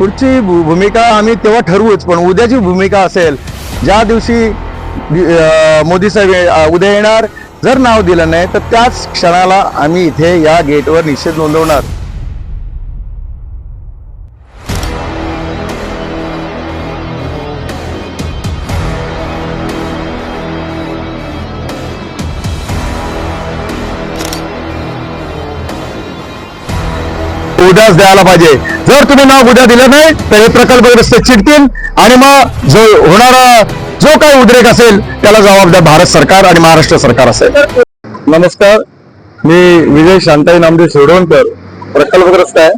पुढची भू- भूमिका आम्ही तेव्हा ठरवूच पण उद्याची भूमिका असेल ज्या दिवशी अं, मोदी साहेब उद्या येणार जर नाव दिलं नाही तर त्याच क्षणाला आम्ही इथे या गेटवर निषेध नोंदवणार. उद्याच द्यायला पाहिजे. जर तुम्ही नाव उद्या दिलं नाही तर हे प्रकल्पग्रस्त चिडतील आणि मग जो होणारा जो काही उद्रेक असेल त्याला जबाबदार भारत सरकार आणि महाराष्ट्र सरकार असेल. नमस्कार. मी विजय शांताई नामदेव शिरडोणकर प्रकल्पग्रस्त आहे.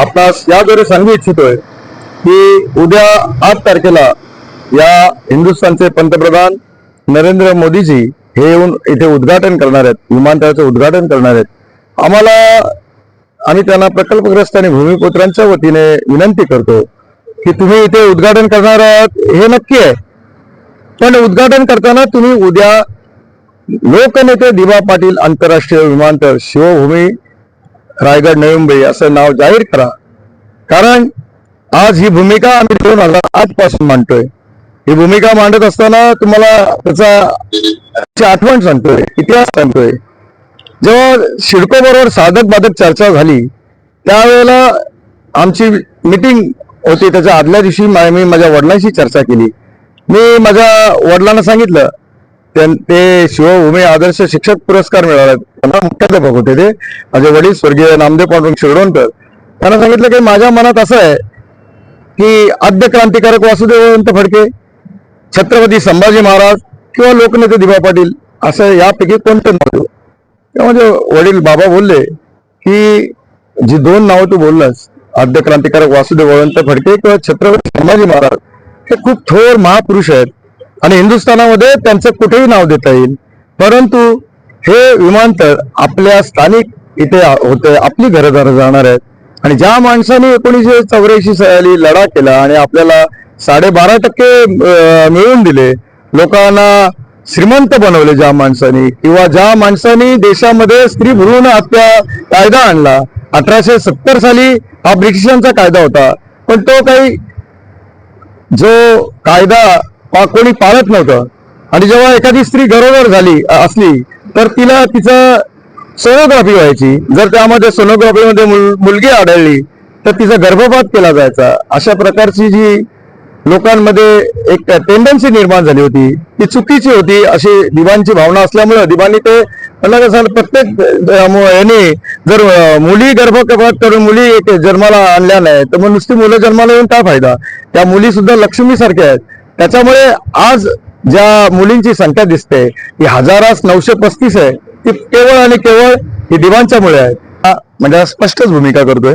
आपणास याद्वारे सांगू इच्छितोय की उद्या आठ तारखेला या हिंदुस्थानचे पंतप्रधान नरेंद्र मोदीजी हे येऊन इथे उद्घाटन करणार आहेत विमानतळाचं उद्घाटन करणार आहेत. आम्हाला आम्ही त्यांना प्रकल्पग्रस्त आणि भूमिपुत्रांच्या वतीने विनंती करतो की तुम्ही इथे उद्घाटन करणार आहात हे नक्की आहे. पण उद्घाटन करताना तुम्ही उद्या लोकनेते दिवा पाटील आंतरराष्ट्रीय विमानतळ शिवभूमी रायगड नवी मुंबई असं नाव जाहीर करा. कारण आज ही भूमिका आम्ही दोन हजार आठपासून मांडतोय. ही भूमिका मांडत असताना तुम्हाला त्याचा आठवण सांगतोय इतिहास सांगतोय. जेव्हा शिडको बरोबर साधक बाधक चर्चा झाली त्यावेळेला आमची मिटिंग होती. त्याच्या आदल्या दिवशी मी माझ्या वडिलांशी चर्चा केली. मी माझ्या वडिलांना सांगितलं त्यां- ते शिवभूमी आदर्श शिक्षक पुरस्कार मिळाला. त्यांना मुख्याध्यापक होते ते. माझे वडील स्वर्गीय नामदेव पांडुरंग शिरडोणकर. त्यांना सांगितलं की माझ्या मनात असं आहे की आद्य क्रांतिकारक वासुदेवंत फडके छत्रपती संभाजी महाराज किंवा लोकनेते दिभा पाटील असं यापैकी कोणतं नव्हतं तेव्हा माझे वडील बाबा बोलले की जी दोन नावं तू बोललास आद्य क्रांतिकारक वासुदेव वळवंत फडके किंवा छत्रपती संभाजी महाराज हे खूप थोर महापुरुष आहेत. आणि हिंदुस्थानामध्ये त्यांचं कुठेही नाव देता येईल. परंतु हे विमानतळ आपल्या स्थानिक इथे होते आपली घरदार जाणार आहेत. आणि ज्या माणसाने एकोणीसशे चौऱ्याऐंशी साली लढा केला आणि आपल्याला साडेबारा टक्के मिळवून दिले लोकांना श्रीमंत बनवले ज्या माणसाने किंवा ज्या माणसाने देशामध्ये स्त्री भ्रूण हत्या कायदा आणला. अठराशे सत्तर साली हा ब्रिटिशांचा कायदा होता. पण तो काही जो कायदा पा- कोणी पाळत नव्हतं. आणि जेव्हा एखादी स्त्री गरोदर झाली असली तर तिला तिचं सोनोग्राफी व्हायची. जर त्यामध्ये सोनोग्राफीमध्ये मुल- मुलगी आढळली तर तिचा गर्भपात केला जायचा. अशा प्रकारची जी लोकांमध्ये एक टेंडन्सी निर्माण झाली होती. ती चुकीची होती अशी दिवाणची भावना असल्यामुळे दिवाणी ते म्हणलं कसं प्रत्येक याने जर मुली गर्भकपात करून मुली एक जन्माला आणल्या नाही तर मग नुसती मुलं जन्माला येऊन काय फायदा? त्या मुली सुद्धा लक्ष्मीसारख्या आहेत. त्याच्यामुळे आज ज्या मुलींची संख्या दिसते ती हजारास नऊशे पस्तीस आहे. ती केवळ आणि केवळ ही दिवाणच्यामुळे आहे. हा, म्हणजे स्पष्टच भूमिका करतोय.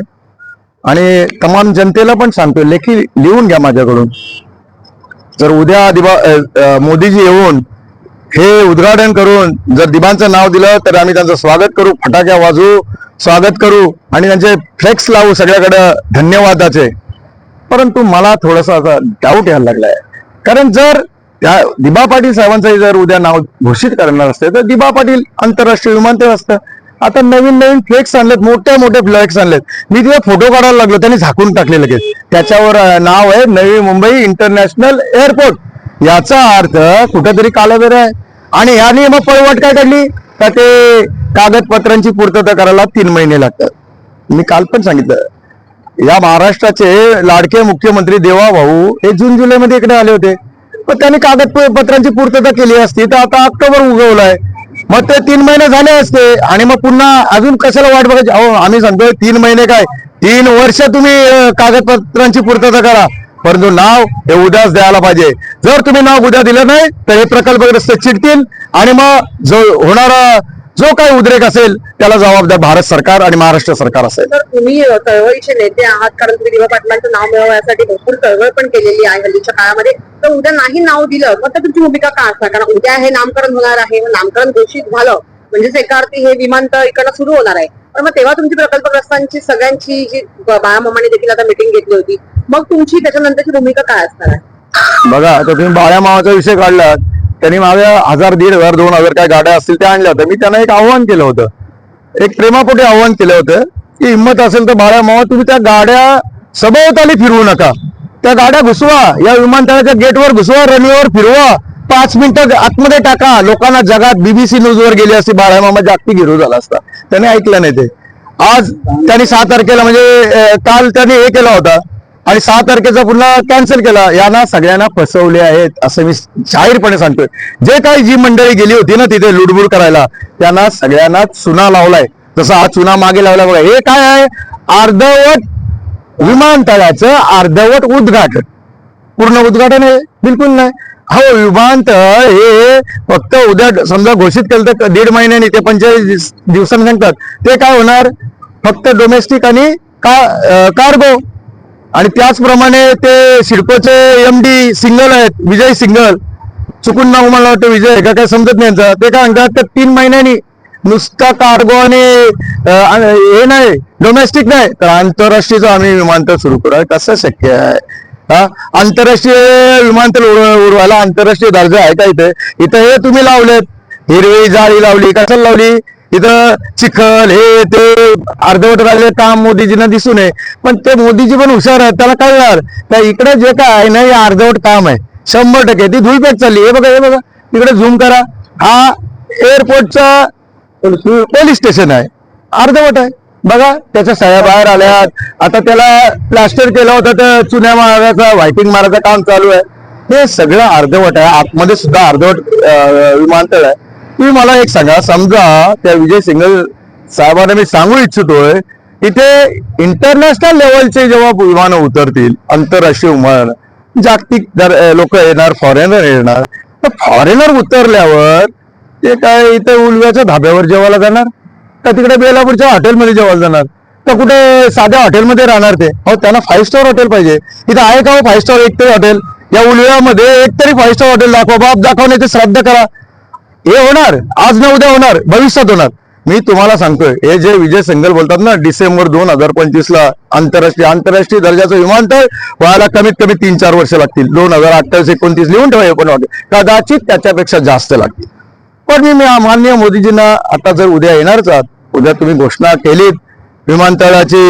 आणि तमाम जनतेला पण सांगतोय लेखी लिहून घ्या माझ्याकडून. जर उद्या दिबा मोदीजी येऊन हे उद्घाटन करून जर दिबांचं नाव दिलं तर आम्ही त्यांचं स्वागत करू फटाक्या वाजवू स्वागत करू आणि त्यांचे फ्लेक्स लावू सगळ्याकडं धन्यवादाचे. परंतु मला थोडासा असा डाऊट यायला लागलाय. कारण जर त्या दिबा पाटील साहेबांचं जर उद्या नाव घोषित करणार असते तर दिबा पाटील आंतरराष्ट्रीय विमानतळ असतं. आता नवीन नवीन फ्लेक्स आणलेत मोठे मोठे फ्लेक्स आणलेत. मी तिथे फोटो काढायला लागलो त्यांनी झाकून टाकले लगेच. त्याच्यावर नाव आहे नवी मुंबई इंटरनॅशनल एअरपोर्ट याचा अर्थ कुठेतरी कालावेर आहे. आणि ह्याने मग पळवाट काय काढली? का ते कागदपत्रांची पूर्तता करायला तीन महिने लागतात. मी काल पण सांगितलं. या महाराष्ट्राचे लाडके मुख्यमंत्री देवा भाऊ हे जून जुलै मध्ये इकडे आले होते. पण त्यांनी कागदपत्रांची पूर्तता केली असती तर आता ऑक्टोबर उगवलाय. मग ते तीन महिने झाले असते. आणि मग पुन्हा अजून कशाला वाट बघायची? अहो आम्ही सांगतोय तीन महिने काय? तीन वर्ष तुम्ही कागदपत्रांची पूर्तता करा. परंतु नाव हे उद्याच द्यायला पाहिजे. जर तुम्ही नाव उद्या दिलं नाही तर हे प्रकल्पग्रस्त चिडतील आणि मग जो होणारा जो काही उद्रेक असेल त्याला जबाबदार भारत सरकार आणि महाराष्ट्र सरकार असेल. तर तुम्ही चळवळीचे नेते आहात कारण तुम्ही दिवा पाटलांचं नाव मिळवण्यासाठी भरपूर चळवळ पण केलेली आहे हल्लीच्या काळामध्ये. तर उद्या नाही नाव दिलं मग तर तुमची भूमिका काय असणार? कारण उद्या हे नामकरण होणार आहे नामकरण घोषित झालं म्हणजेच एका अर्थी हे विमानतळ इकडनं सुरू होणार आहे. पण मग तेव्हा तुमची प्रकल्पग्रस्तांची सगळ्यांची जी बाळामामाने देखील आता मिटिंग घेतली होती. मग तुमची त्याच्यानंतरची भूमिका काय असणार आहे? बघा आता तुम्ही बाळ्या मावाचा विषय काढला त्यांनी माझ्या हजार दीड हजार दोन हजार काय गाड्या असतील त्या आणल्या होत्या. मी त्यांना एक आव्हान केलं होतं. एक प्रेमापोटी आव्हान केलं होतं की हिंमत असेल तर बाळ्या मावा तुम्ही त्या गाड्या सभोवताली फिरवू नका. त्या गाड्या घुसवा. या विमानतळाच्या गेटवर घुसवा रनवेवर फिरवा. पाच मिनिटं आतमध्ये टाका. लोकांना जगात बीबीसी न्यूजवर गेली असती बाळामामा जागतिक हिरो झाला असता. त्याने ऐकलं नाही ते. आज त्यांनी सहा तारखेला म्हणजे काल त्यांनी हे केला होता. आणि सहा तारखेचा पुन्हा कॅन्सल केला. यांना सगळ्यांना फसवले आहेत असं मी जाहीरपणे सांगतोय. जे काही जी मंडळी गेली होती ना तिथे लुडबुड करायला त्यांना सगळ्यांना चुना लावलाय. जसं हा चुना मागे लावला बघा. हे काय आहे? अर्धवट विमानतळाचं अर्धवट उद्घाटन. पूर्ण उद्घाटन आहे? बिलकुल नाही. हो विमानतळ हे फक्त उद्या समजा घोषित केलं तर दीड महिन्याने ते पंचेचाळीस दिवसांनी सांगतात. ते काय होणार? फक्त डोमेस्टिक आणि का कार्गो आणि त्याचप्रमाणे ते सिडकोचे एम डी सिंगल आहेत विजय सिंगल. चुकून नाव मला वाटतं विजय का काय समजत नाही यांचा. ते काय म्हणतात तर तीन महिन्यांनी नुसता कार्गो आणि हे नाही डोमेस्टिक नाही. तर आंतरराष्ट्रीयचं आम्ही विमानतळ सुरू करू कसं शक्य आहे? हा? आंतरराष्ट्रीय विमानतळ उडवायला आंतरराष्ट्रीय दर्जा आहे का इथे? इथं हे तुम्ही लावलेत. हिरवी जाळी लावली कशाला लावली? इथं चिखल हे ते अर्धवट राहिले काम मोदीजींना दिसू नये पण ते मोदीजी पण हुशार आहेत त्याला कळणार. त्या इकडे जे काय आहे ना हे अर्धवट काम आहे. शंभर टक्के. ती धुळपेट चालली. हे बघा हे बघा. तिकडे झूम करा. हा एअरपोर्टचा पोलीस स्टेशन आहे. अर्धवट आहे. बघा त्याच्या सह्या बाहेर आल्यात. आता त्याला प्लास्टर केलं होतं तर चुन्या मारायचा व्हायटिंग मारायचं काम चालू आहे. हे सगळं अर्धवट आहे. आतमध्ये सुद्धा अर्धवट विमानतळ आहे. तुम्ही मला एक सांगा समजा त्या विजय सिंगल साहेबांना मी सांगू इच्छितोय इथे इंटरनॅशनल लेवलचे जेव्हा विमानं उतरतील आंतरराष्ट्रीय विमान जागतिक लोक येणार फॉरेनर येणार तर फॉरेनर उतरल्यावर ते काय इथे उलव्याच्या धाब्यावर जेवायला जाणार? का तिकडे बेलापूरच्या हॉटेलमध्ये जेवायला जाणार? तर कुठे साध्या हॉटेलमध्ये राहणार ते? हो त्यांना फाईव्ह स्टार हॉटेल पाहिजे. इथं आहे का हो फाईव्ह स्टार एक तरी हॉटेल या उलव्यामध्ये एक तरी फाईव्ह स्टार हॉटेल दाखवा बाप दाखवण्याचे श्राद्ध करा. हे होणार. आज ना उद्या होणार. भविष्यात होणार. मी तुम्हाला सांगतोय हे जे विजय सिंगल बोलतात ना डिसेंबर दोन हजार पंचवीस ला आंतरराष्ट्रीय आंतरराष्ट्रीय दर्जाचं विमानतळ व्हायला कमीत कमी तीन चार वर्ष लागतील. दोन हजार अठ्ठावीस एकोणतीस लिहून ठेवा पण वाटेल. कदाचित त्याच्यापेक्षा जास्त लागतील. पण मी माननीय मोदीजींना आता जर उद्या येणारच आहात उद्या तुम्ही घोषणा केलीत विमानतळाची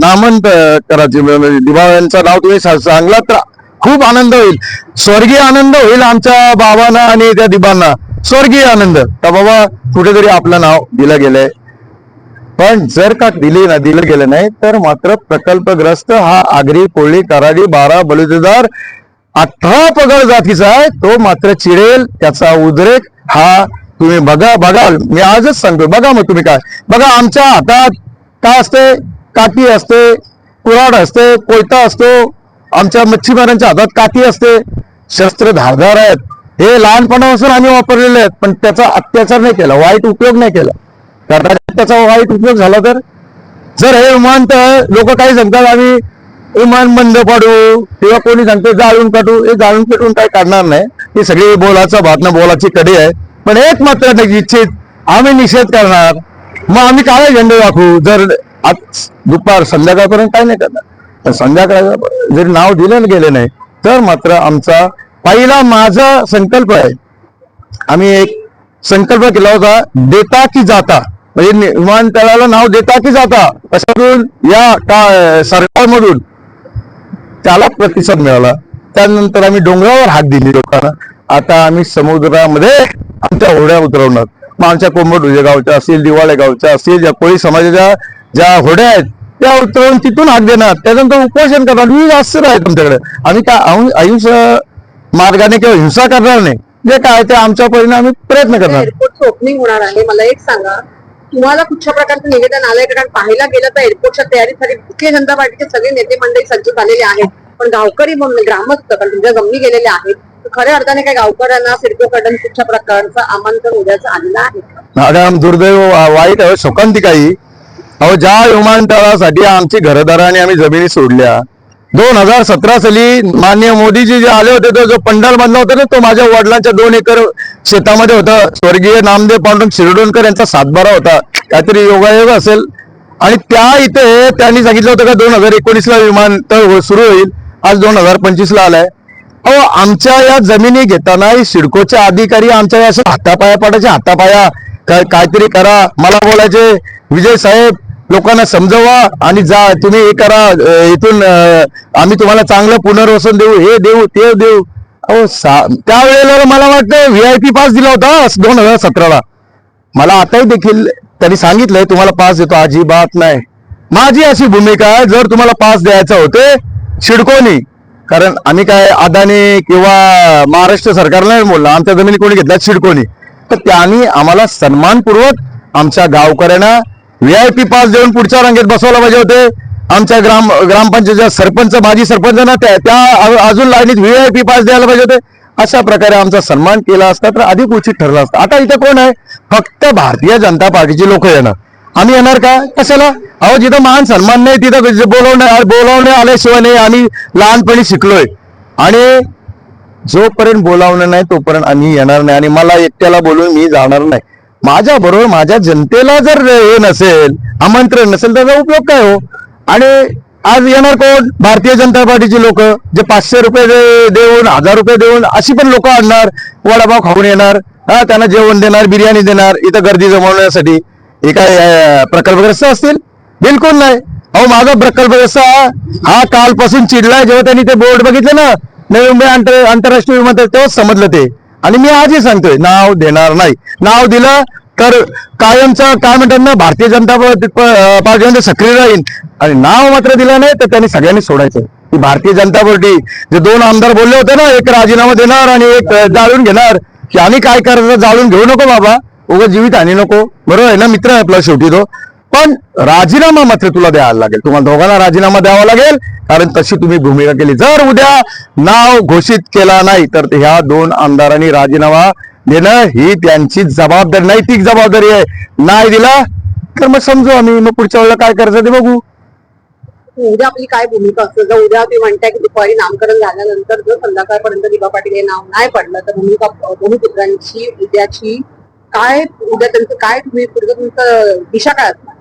नामंत करायची म्हणजे दिवाळ्यांचं नाव तुम्ही सांगलात तर खूप आनंद होईल. स्वर्गीय आनंद होईल आमच्या बाबांना आणि त्या दिबांना. स्वर्गीय आनंद. तर बाबा कुठेतरी आपलं नाव दिलं गेलंय. पण जर का दिली ना दिलं गेलं नाही तर मात्र प्रकल्पग्रस्त हा आगरी कोळी कराडी बारा बलुतेदार अठरा पगड जातीचा आहे. तो मात्र चिडेल त्याचा उद्रेक हा तुम्ही बघा बघाल मी आजच सांगतो. बघा मग तुम्ही काय. बघा आमच्या हातात काय असते? काठी असते कुराड असते कोयता असतो आमच्या मच्छीमारांच्या हातात काठी असते शस्त्र धारदार आहेत. हे लहानपणापासून आम्ही वापरलेले आहेत पण त्याचा अत्याचार नाही केला वाईट उपयोग नाही केला. कदाचित त्याचा वाईट उपयोग झाला तर? जर हे विमानतळ लोक काही सांगतात आम्ही विमान बंद पाडू किंवा कोणी सांगतो जाळून काढू. हे जाळून पेटून काही काढणार नाही. ही सगळी बोलाचा भातना बोलाची कडी आहे. पण एक मात्र इच्छित आम्ही निषेध करणार. मग आम्ही काय झेंडे दाखवू. जर आज दुपार संध्याकाळपर्यंत काय नाही करणार. संध्याकाळ जरी नाव दिलं गेलं नाही तर मात्र आमचा पहिला माझा संकल्प आहे. आम्ही एक संकल्प केला होता देता की जाता. म्हणजे विमानतळाला नाव देता की जाता कशातून या का सरकारमधून त्याला प्रतिसाद मिळाला. त्यानंतर आम्ही डोंगरावर हात दिली लोकांना. आता आम्ही समुद्रामध्ये आमच्या होड्या उतरवणार. मग आमच्या कोंबड गावच्या असतील दिवाळे गावच्या असतील या कोळी समाजाच्या ज्या होड्या आहेत त्या उतरवून तिथून हात देणार. त्यानंतर उपोषण करणार. मी जास्त आहे तुमच्याकडे. आम्ही काय अहिंसा मार्गाने किंवा हिंसा करणार नाही. जे काय ते आमच्या परीने आम्ही प्रयत्न करणार. एअरपोर्टचं ओपनिंग होणार आहे. मला एक सांगा तुम्हाला कुठच्या प्रकारचं निवेदन आलंय? कारण पाहायला गेलं तर एअरपोर्टच्या तयारीसाठी भारतीय जनता पार्टीचे सगळे नेते मंडळी सज्ज झालेले आहेत. पण गावकरी म्हणून ग्रामस्थ कारण तुमच्या जमिनी गेलेल्या आहेत खऱ्या अर्थाने काही गावकऱ्यांना सिडकोकडून कुठच्या प्रकारचं आमंत्रण उद्याचं आलेलं आहे? दुर्दैव वाईट आहे शोकांतिकाही. अहो ज्या विमानतळासाठी आमची घरदाराने आम्ही जमिनी सोडल्या दोन हजार सतरा साली माननीय मोदीजी जे आले होते तो जो पंडाल बांधला होता ना तो माझ्या वडिलांच्या दोन एकर शेतामध्ये होता. स्वर्गीय नामदेव पांडुरंग शिरडोणकर यांचा सातबारा होता. काहीतरी योगायोग असेल. आणि त्या इथे त्यांनी सांगितलं होतं का दोन हजार एकोणीसला विमानतळ हो- सुरू होईल. आज दोन हजार पंचवीसला आलाय. अहो आमच्या या जमिनी घेताना सिडकोचे अधिकारी आमच्या या असे हातापाया पडायचे हातापाया काय काहीतरी करा. मला बोलायचे. विजय साहेब लोकांना समजवा आणि जा तुम्ही हे करा इथून आम्ही तुम्हाला चांगलं पुनर्वसन देऊ हे देऊ ते देऊ. अहो सा- त्यावेळेला मला वाटतं व्ही आय पी पास दिला होता दोन हजार सतराला. मला आताही देखील त्यांनी सांगितलंय तुम्हाला पास देतो अजिबात नाही. माझी अशी भूमिका आहे जर तुम्हाला पास द्यायचा होते शिडकोनी. कारण आम्ही काय अदानी किंवा महाराष्ट्र सरकारला नाही बोललो आमच्या जमिनी कोणी घेतल्या शिडकोनी. तर त्यांनी आम्हाला सन्मानपूर्वक आमच्या गावकऱ्यांना व्हीआयपी पास देऊन पुढच्या रांगेत बसवायला पाहिजे होते. आमच्या ग्राम ग्रामपंचायत सरपंच माजी ना त्या त्या अजून लाईनीत व्हीआयपी पास द्यायला पाहिजे होते. अशा प्रकारे आमचा सन्मान केला असता तर अधिक उचित ठरला असता. आता इथे कोण आहे? फक्त भारतीय जनता पार्टीची लोक येणार आम्ही येणार का? कशाला? अहो जिथं मान सन्मान नाही तिथं बोलवण्या बोलावणे आल्याशिवाय नाही आम्ही लहानपणी शिकलोय. आणि जोपर्यंत बोलावणं नाही तोपर्यंत आम्ही येणार नाही. आणि मला एकट्याला बोलून मी जाणार नाही. माझ्या बरोबर माझ्या जनतेला जर हे नसेल आमंत्रण नसेल त्याचा उपयोग काय हो? आणि आज येणार कोण? भारतीय जनता पार्टीची लोक जे पाचशे रुपये देऊन हजार रुपये देऊन अशी पण लोक आणणार वडापाव खाऊन येणार हा त्यांना जेवण देणार बिर्याणी देणार इथं गर्दी जमवण्यासाठी. हे काय प्रकल्पग्रस्त असतील? बिलकुल नाही. अहो माझा प्रकल्पग्रस्त हा हा कालपासून चिडलाय जेव्हा त्यांनी ते बोर्ड बघितले ना नवी मुंबई आंतरराष्ट्रीय विमानतळ तेव्हाच समजलं ते. आणि मी आजही सांगतोय नाव देणार नाही. नाव दिलं तर कायमचं काय म्हणतात ना भारतीय जनता पार्टीमध्ये सक्रिय राहील. आणि नाव मात्र दिलं नाही तर त्यांनी सगळ्यांनी सोडायचं. ही भारतीय जनता पार्टी जे दोन आमदार बोलले होते ना एक राजीनामा देणार आणि एक जाळून घेणार की आम्ही काय करायचं जाळून घेऊ नको बाबा. उगा जीवित आणि नको. बरोबर आहे ना मित्र आहे आपला शेवटी तो. पण राजीनामा मात्र तुला द्यावा लागेल. तुम्हाला दोघांना राजीनामा द्यावा लागेल कारण तशी तुम्ही भूमिका केली. जर उद्या नाव घोषित केला नाही तर ह्या दोन आमदारांनी राजीनामा देणं ही त्यांची जबाबदारी नैतिक जबाबदारी आहे. नाही दिला तर मग समजू आम्ही. मग पुढच्या वेळेला काय करायचं ते बघू. उद्या आपली काय भूमिका असते? जर उद्या तुम्ही म्हणताय की दुपारी नामकरण झाल्यानंतर जर संध्याकाळपर्यंत दिबा पाटील हे नाव नाही पडलं तर भूमिका भूमिपुत्रांची उद्याची काय उद्या त्यांचं काय तुम्ही पुढचं तुमचं दिशा काय असणार?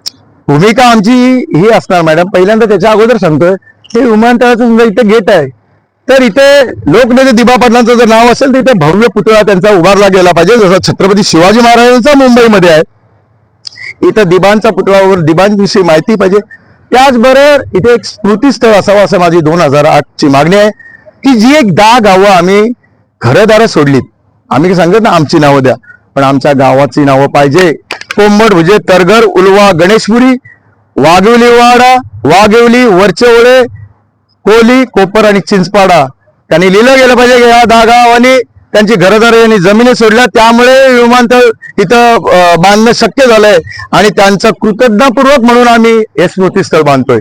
भूमिका आमची ही असणार मॅडम. पहिल्यांदा त्याच्या अगोदर सांगतोय हे विमानतळाचं समजा इथे गेट आहे तर इथे लोकनेते दिबा पाटलांचं जर नाव असेल तर इथे भव्य पुतळा त्यांचा उभारला गेला पाहिजे. जसा छत्रपती शिवाजी महाराजांचा मुंबईमध्ये आहे. इथं दिबांचा पुतळावर दिबांविषयी माहिती पाहिजे. त्याचबरोबर इथे एक स्मृतीस्थळ असावं असं माझी दोन हजार आठची मागणी आहे की जी एक दहा गावं आम्ही घरदारं सोडलीत. आम्ही सांगत ना आमची नावं द्या पण आमच्या गावाची नावं पाहिजे. कोंबड म्हणजे भुजे तरघर उलवा गणेशपुरी वाघिवली वाडा वाघिवली वरचेवळे कोली कोपर आणि चिंचपाडा. त्यांनी लिहिलं गेलं पाहिजे की या दहा गावांनी त्यांची घरदार यांनी जमिनी सोडल्या. त्यामुळे विमानतळ इथं बांधणं शक्य झालंय. आणि त्यांचं कृतज्ञतापूर्वक म्हणून आम्ही हे स्मृतीस्थळ बांधतोय.